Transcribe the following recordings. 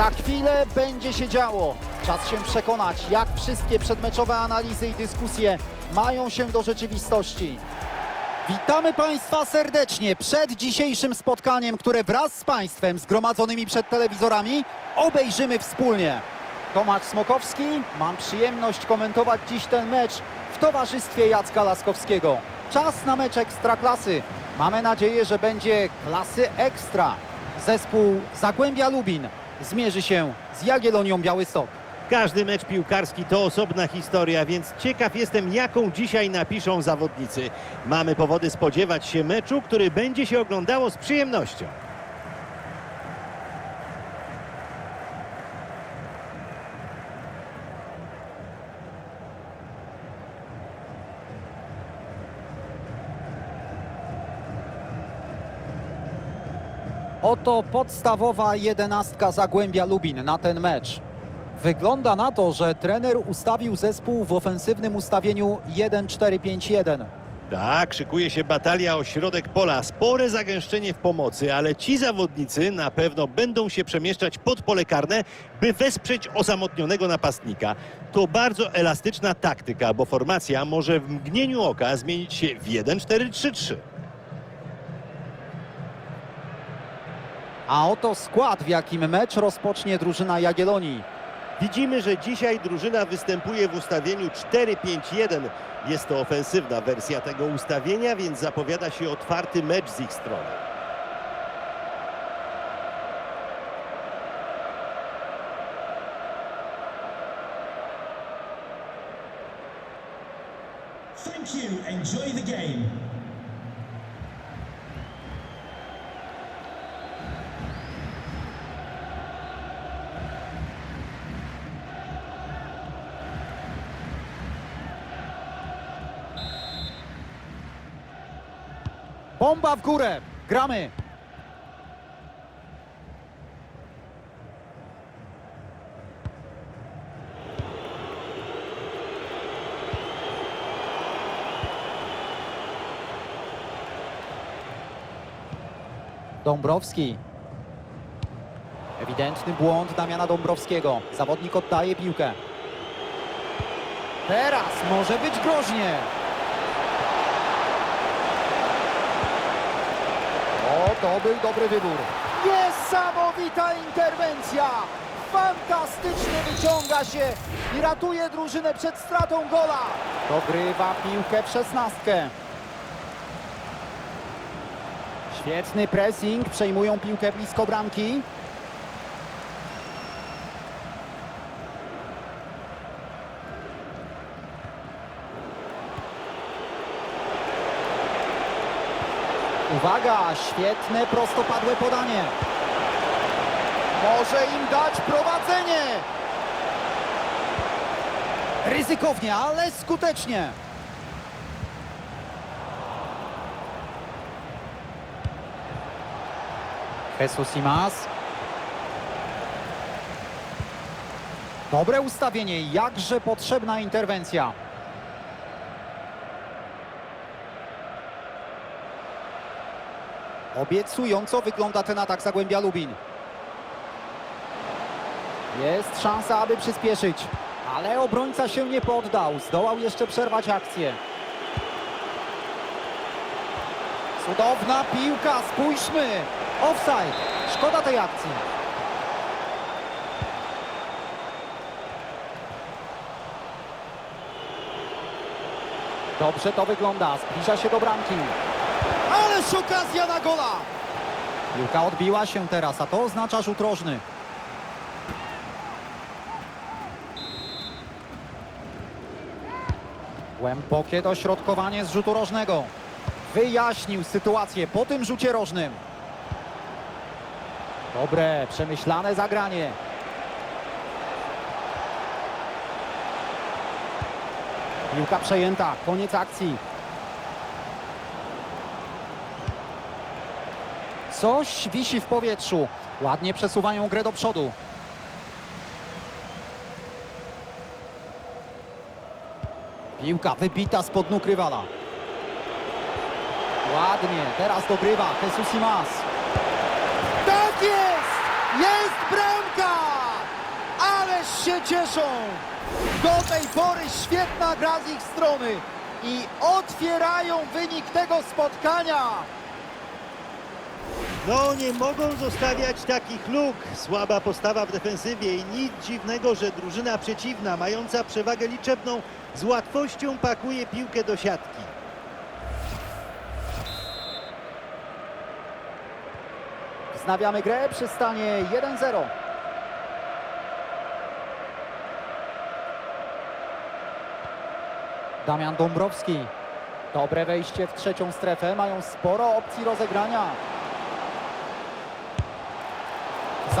Za chwilę będzie się działo. Czas się przekonać, jak wszystkie przedmeczowe analizy i dyskusje mają się do rzeczywistości. Witamy Państwa serdecznie przed dzisiejszym spotkaniem, które wraz z Państwem zgromadzonymi przed telewizorami obejrzymy wspólnie. Tomasz Smokowski, mam przyjemność komentować dziś ten mecz w towarzystwie Jacka Laskowskiego. Czas na mecz Ekstraklasy. Mamy nadzieję, że będzie klasy ekstra. Zespół Zagłębia Lubin zmierzy się z Jagiellonią Białystok. Każdy mecz piłkarski to osobna historia, więc ciekaw jestem, jaką dzisiaj napiszą zawodnicy. Mamy powody spodziewać się meczu, który będzie się oglądało z przyjemnością. Oto podstawowa jedenastka Zagłębia Lubin na ten mecz. Wygląda na to, że trener ustawił zespół w ofensywnym ustawieniu 1-4-5-1. Tak, szykuje się batalia o środek pola. Spore zagęszczenie w pomocy, ale ci zawodnicy na pewno będą się przemieszczać pod pole karne, by wesprzeć osamotnionego napastnika. To bardzo elastyczna taktyka, bo formacja może w mgnieniu oka zmienić się w 1-4-3-3. A oto skład, w jakim mecz rozpocznie drużyna Jagiellonii. Widzimy, że dzisiaj drużyna występuje w ustawieniu 4-5-1. Jest to ofensywna wersja tego ustawienia, więc zapowiada się otwarty mecz z ich strony. Thank you. Enjoy the game. Bomba w górę! Gramy! Dąbrowski. Ewidentny błąd Damiana Dąbrowskiego. Zawodnik oddaje piłkę. Teraz może być groźnie. O, to był dobry wybór. Niesamowita interwencja! Fantastycznie wyciąga się i ratuje drużynę przed stratą gola. Dogrywa piłkę w szesnastkę. Świetny pressing, przejmują piłkę blisko bramki. Uwaga, świetne prostopadłe podanie. Może im dać prowadzenie. Ryzykownie, ale skutecznie. Jesus Imas. Dobre ustawienie, jakże potrzebna interwencja. Obiecująco wygląda ten atak Zagłębia Lubin. Jest szansa, aby przyspieszyć, ale obrońca się nie poddał. Zdołał jeszcze przerwać akcję. Cudowna piłka, spójrzmy! Offside! Szkoda tej akcji. Dobrze to wygląda, zbliża się do bramki. Ależ okazja na gola! Piłka odbiła się teraz, a to oznacza rzut rożny. Głębokie dośrodkowanie z rzutu rożnego. Wyjaśnił sytuację po tym rzucie rożnym. Dobre, przemyślane zagranie. Piłka przejęta, koniec akcji. Coś wisi w powietrzu. Ładnie przesuwają grę do przodu. Piłka wybita spod nóg rywala. Ładnie, teraz dogrywa Jesus Imas. Tak jest! Jest bramka! się cieszą! Do tej pory świetna gra z ich strony i otwierają wynik tego spotkania. No nie mogą zostawiać takich luk. Słaba postawa w defensywie i nic dziwnego, że drużyna przeciwna, mająca przewagę liczebną, z łatwością pakuje piłkę do siatki. Wznawiamy grę przy stanie 1-0. Damian Dąbrowski. Dobre wejście w trzecią strefę. Mają sporo opcji rozegrania.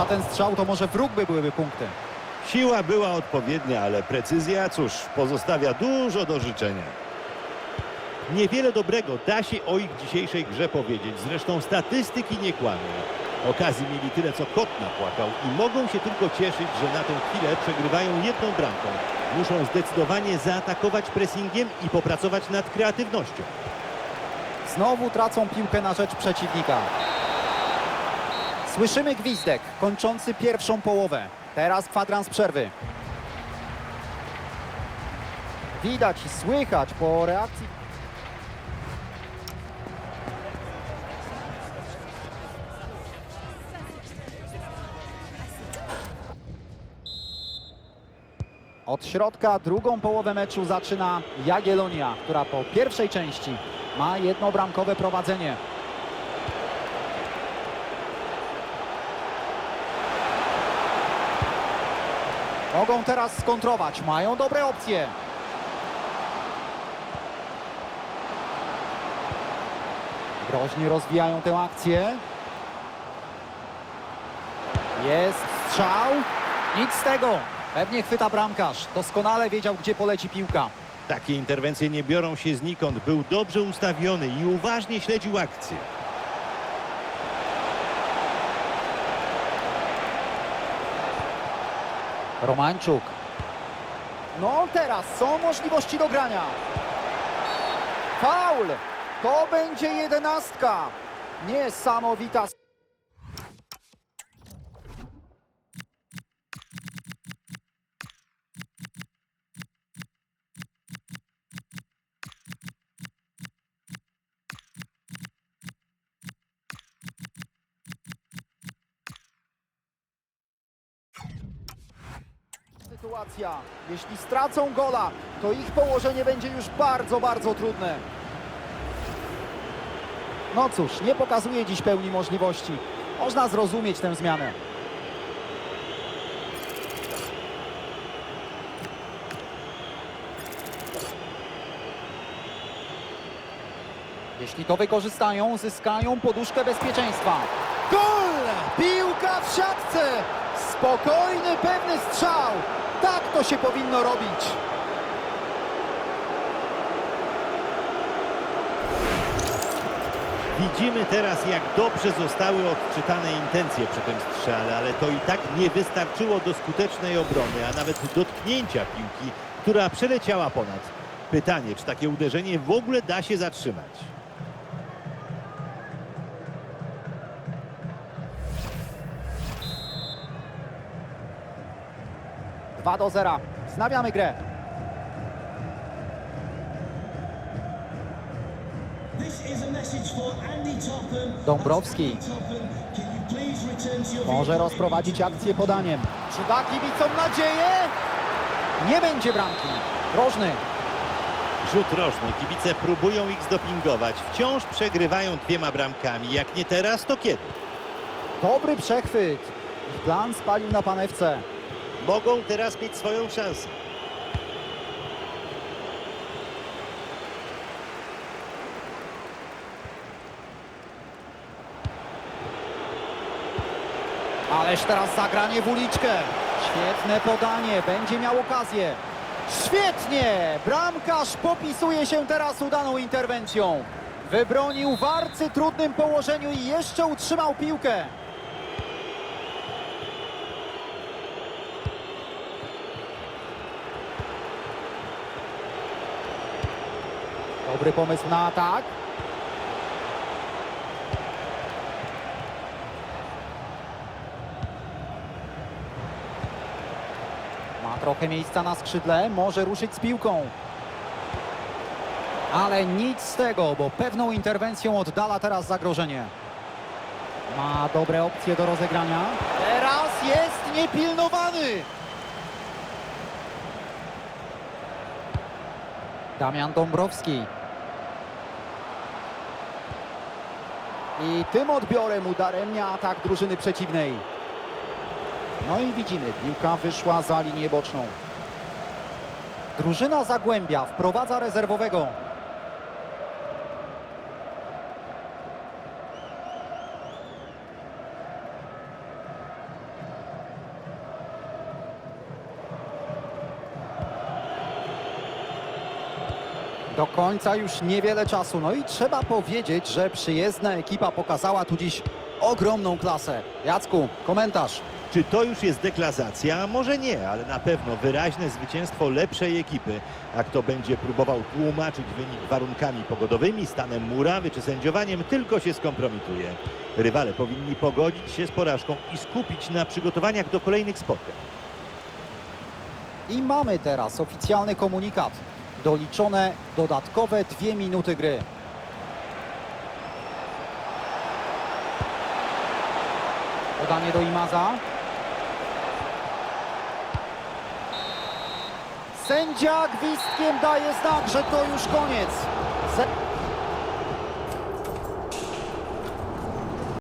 Za ten strzał to może wróg by byłyby punkty. Siła była odpowiednia, ale precyzja, cóż, pozostawia dużo do życzenia. Niewiele dobrego da się o ich dzisiejszej grze powiedzieć. Zresztą statystyki nie kłamią. Okazji mieli tyle, co kot napłakał i mogą się tylko cieszyć, że na tę chwilę przegrywają jedną bramką. Muszą zdecydowanie zaatakować pressingiem i popracować nad kreatywnością. Znowu tracą piłkę na rzecz przeciwnika. Słyszymy gwizdek kończący pierwszą połowę. Teraz kwadrans przerwy. Widać i słychać po reakcji. Od środka drugą połowę meczu zaczyna Jagiellonia, która po pierwszej części ma jednobramkowe prowadzenie. Mogą teraz skontrować, mają dobre opcje. Groźnie rozwijają tę akcję. Jest strzał. Nic z tego. Pewnie chwyta bramkarz. Doskonale wiedział, gdzie poleci piłka. Takie interwencje nie biorą się znikąd. Był dobrze ustawiony i uważnie śledził akcję. Romańczuk. No teraz są możliwości do grania. Faul. To będzie jedenastka. Niesamowita. Jeśli stracą gola, to ich położenie będzie już bardzo, bardzo trudne. No cóż, nie pokazuje dziś pełni możliwości. Można zrozumieć tę zmianę. Jeśli to wykorzystają, zyskają poduszkę bezpieczeństwa. Gol! Piłka w siatce! Spokojny, pewny strzał! Tak to się powinno robić. Widzimy teraz, jak dobrze zostały odczytane intencje przy tym strzale, ale to i tak nie wystarczyło do skutecznej obrony, a nawet dotknięcia piłki, która przeleciała ponad. Pytanie, czy takie uderzenie w ogóle da się zatrzymać? 2 do 0. Znawiamy grę. Dąbrowski może rozprowadzić akcję podaniem. Czy da kibicom nadzieję? Nie będzie bramki. Rożny. Rzut rożny. Kibice próbują ich zdopingować. Wciąż przegrywają dwiema bramkami. Jak nie teraz, to kiedy? Dobry przechwyt. Plan spalił na panewce. Mogą teraz mieć swoją szansę. Ależ teraz zagranie w uliczkę. Świetne podanie, będzie miał okazję. Świetnie! Bramkarz popisuje się teraz udaną interwencją. Wybronił w arcy trudnym położeniu i jeszcze utrzymał piłkę. Dobry pomysł na atak. trochę miejsca na skrzydle, może ruszyć z piłką. Ale nic z tego, bo pewną interwencją oddala teraz zagrożenie. Ma dobre opcje do rozegrania. Teraz jest niepilnowany. Damian Dąbrowski. I tym odbiorem udaremnia atak drużyny przeciwnej. No i widzimy, piłka wyszła za linię boczną. Drużyna Zagłębia wprowadza rezerwowego. Do końca już niewiele czasu. No i trzeba powiedzieć, że przyjezdna ekipa pokazała tu dziś ogromną klasę. Jacku, komentarz. Czy to już jest deklasacja? Może nie, ale na pewno wyraźne zwycięstwo lepszej ekipy. A kto będzie próbował tłumaczyć wynik warunkami pogodowymi, stanem murawy czy sędziowaniem, tylko się skompromituje. Rywale powinni pogodzić się z porażką i skupić na przygotowaniach do kolejnych spotkań. I mamy teraz oficjalny komunikat. Doliczone dodatkowe dwie minuty gry. Podanie do Imaza. Sędzia gwizdkiem daje znak, że to już koniec.